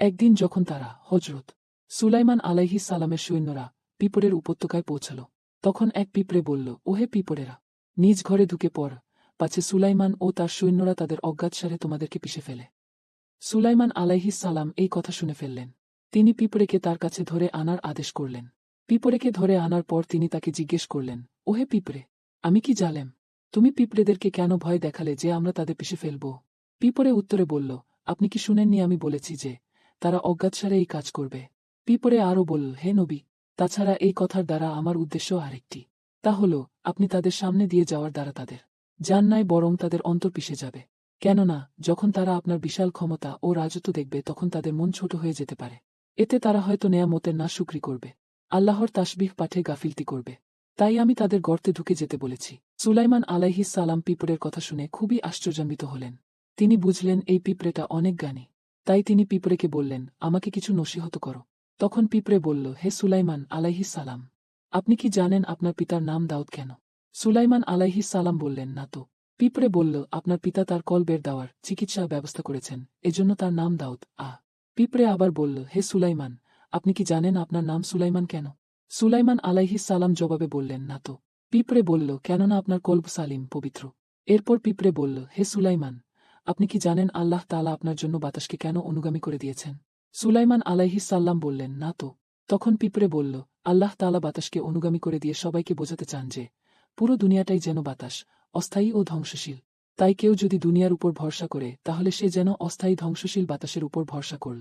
একদিন যখন তারা হজরত সুলাইমান আলাইহিস সালামের সৈন্যরা পিপরের উপত্যকায় পৌঁছাল, তখন এক পিঁপড়ে বলল, ওহে পিঁপড়েরা, নিজ ঘরে ঢুকে পড়, পাছে সুলাইমান ও তার সৈন্যরা তাদের অজ্ঞাতসারে তোমাদেরকে পিষে ফেলে। সুলাইমান আলাইহিস সালাম এই কথা শুনে ফেললেন। তিনি পিঁপড়েকে তার কাছে ধরে আনার আদেশ করলেন। পিঁপড়েকে ধরে আনার পর তিনি তাকে জিজ্ঞেস করলেন, ওহে পিঁপড়ে, আমি কি জালেম? তুমি পিঁপড়েদেরকে কেন ভয় দেখালে যে আমরা তাদের পিষে ফেলব? পিঁপড়ে উত্তরে বলল, আপনি কি শুনেননি আমি বলেছি যে তারা অজ্ঞাতসারে এই কাজ করবে। পিঁপড়ে আরও বলল, হে নবী, তাছাড়া এই কথার দ্বারা আমার উদ্দেশ্য আরেকটি। তা হল, আপনি তাদের সামনে দিয়ে যাওয়ার দ্বারা তাদের। যান নাই বরং তাদের অন্তর পিষে যাবে। কেননা, যখন তারা আপনার বিশাল ক্ষমতা ও রাজত্ব দেখবে, তখন তাদের মন ছোট হয়ে যেতে পারে। এতে তারা হয়তো নেয়ামতের না শুক্রি করবে। আল্লাহর তাসবিহ পাঠে গাফিলতি করবে। তাই আমি তাদের গর্তে ঢুকে যেতে বলেছি। সুলাইমান আলাইহিস সালাম পিঁপড়ের কথা শুনে খুবই আশ্চর্যান্বিত হলেন। তিনি বুঝলেন, এই পিঁপড়েটা অনেক জ্ঞানী। তাই তিনি পিঁপড়েকে বললেন, আমাকে কিছু নসিহত করো। তখন পিঁপড়ে বলল, হে সুলাইমান আলাইহি সালাম, আপনি কি জানেন আপনার পিতার নাম দাউদ কেন? সুলাইমান আলাইহি সালাম বললেন, না তো। পিঁপড়ে বলল, আপনার পিতা তার কলবের দেওয়ার চিকিৎসা ব্যবস্থা করেছেন, এজন্য তার নাম দাউদ। আ পিঁপড়ে আবার বলল, হে সুলাইমান, আপনি কি জানেন আপনার নাম সুলাইমান কেন? সুলাইমান আলাইহিস সালাম জবাবে বললেন, না তো। পিঁপড়ে বলল, কেননা আপনার কল্ব সালিম, পবিত্র। এরপর পিঁপড়ে বলল, হে সুলাইমান আপনি কি জানেন আল্লাহ তালা আপনার জন্য বাতাসকে কেন অনুগামী করে দিয়েছেন? সুলাইমান সাল্লাম বললেন, না তো। তখন পিঁপড়ে বলল, আল্লাহ তালা বাতাসকে অনুগামী করে দিয়ে সবাইকে বোঝাতে চান যে, পুরো দুনিয়াটাই যেন বাতাস, অস্থায়ী ও ধ্বংসশীল। তাই কেউ যদি দুনিয়ার উপর ভরসা করে, তাহলে সে যেন অস্থায়ী ধ্বংসশীল বাতাসের উপর ভরসা করল।